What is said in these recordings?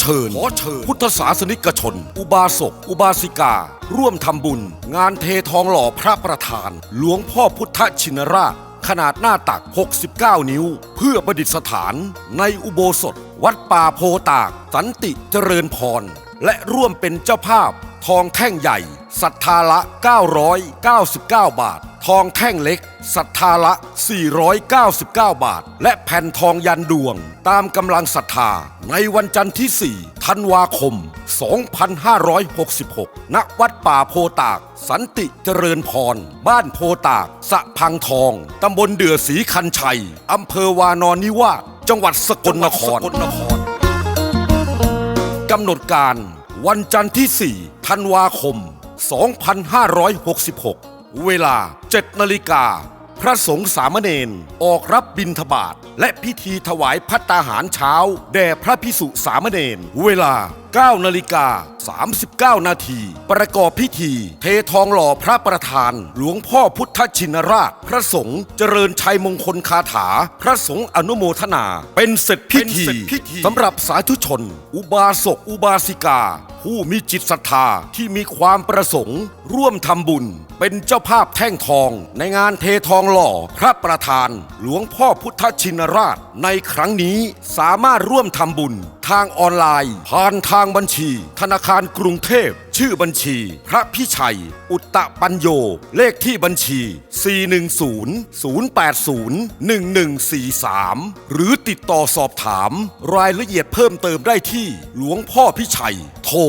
เชิญพุทธศาสนิกชน อุบาสก อุบาสิกา ร่วมทำบุญ งานเททองหล่อพระประธาน หลวงพ่อพุทธชินราช ขนาดหน้าตัก 69 นิ้ว เพื่อประดิษฐาน ในอุโบสถ วัดป่าโพตาก สันติเจริญพร และร่วมเป็นเจ้าภาพ ทองแท่งใหญ่ศรัทธาละ 999 บาท ทองแท่งเล็กศรัทธาละ 499 บาท และแผ่นทองยันดวง ตามกำลังศรัทธา ในวันจันทร์ที่ 4 ธันวาคม 2566 ณ วัดป่าโพตาก สันติเจริญพร บ้านโพตาก สะพังทอง ตำบลเดือศรีคันชัย อำเภอวานอนนิวาสจังหวัดสกลนครกำหนดการ วันจันทร์ที่ 4 ธันวาคม 2566 เวลา 7 นาฬิกา พระสงฆ์สามเณรออกรับบิณฑบาตและพิธีถวายพัตตาหารเช้า แด่พระพิสุสามเณรเวลา 9นาฬิกา39 นาที ประกอบพิธี เททองหล่อพระประธาน หลวงพ่อพุทธชินราช พระสงฆ์เจริญชัยมงคลคาถา พระสงฆ์อนุโมทนา เป็นเสร็จพิธีสำหรับสาธุชน อุบาสกอุบาสิกา ผู้มีจิตศรัทธาที่มีความประสงค์ ร่วมทำบุญ เป็นเจ้าภาพแท่งทอง ในงานเททองหล่อพระประธาน หลวงพ่อพุทธชินราช ในครั้งนี้สามารถร่วมทำบุญทางออนไลน์ ผ่านทางบัญชี ธนาคารกรุงเทพ ชื่อบัญชี พระพิชัย อุตตะปัญโย เลขที่บัญชี 410-080-1143 หรือติดต่อสอบถาม รายละเอียดเพิ่มเติมได้ที่ หลวงพ่อพิชัย โทร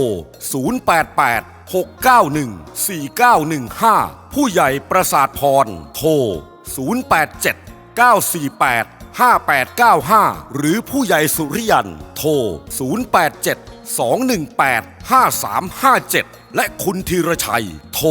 088 691 4915 ผู้ใหญ่ประสาทพร โทร 087 948 5895 หรือผู้ใหญ่สุริยัน โทร 087 218 5357 และคุณธีรชัย โทร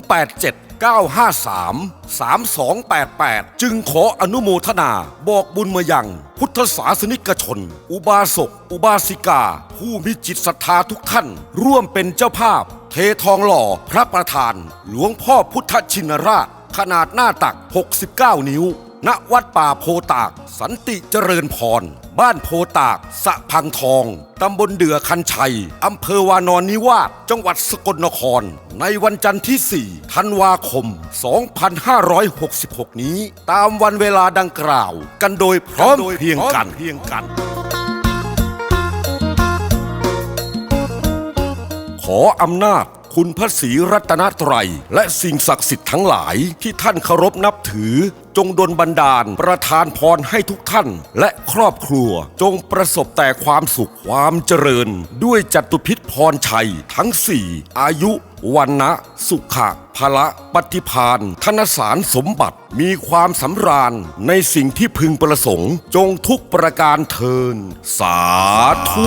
087 953 3288 จึงขออนุโมทนาบอกบุญมายังพุทธศาสนิกชน อุบาสก อุบาสิกา ผู้มีจิตศรัทธาทุกท่าน ร่วมเป็นเจ้าภาพ เททองหล่อพระประธาน หลวงพ่อพุทธชินราช ขนาดหน้าตัก 69 นิ้ว ณวัดป่าโพตาก สันติเจริญพร บ้านโพตาก สะพังทอง ตำบลเดือคันชัย อำเภอวานอนนิวาสจังหวัดสกลนคร ในวันจันทร์ที่ 4 ธันวาคม 2566 นี้ ตามวันเวลาดังกล่าว กันโดยพร้อมเพรียงกันเพียงกัน ขออำนาจ คุณพระศรีรัตนตรัย และสิ่งศักดิ์สิทธิ์ทั้งหลายที่ท่านเคารพนับถือ จงดลบันดาล ประทานพรให้ทุกท่าน และครอบครัว จงประสบแต่ความสุขความเจริญ ด้วยจตุพิษพรชัย ทั้งสี่อายุวันนะสุขะพละปฏิพานธนสารสมบัติ มีความสำราญในสิ่งที่พึงประสงค์ จงทุกประการเทิน สาธุ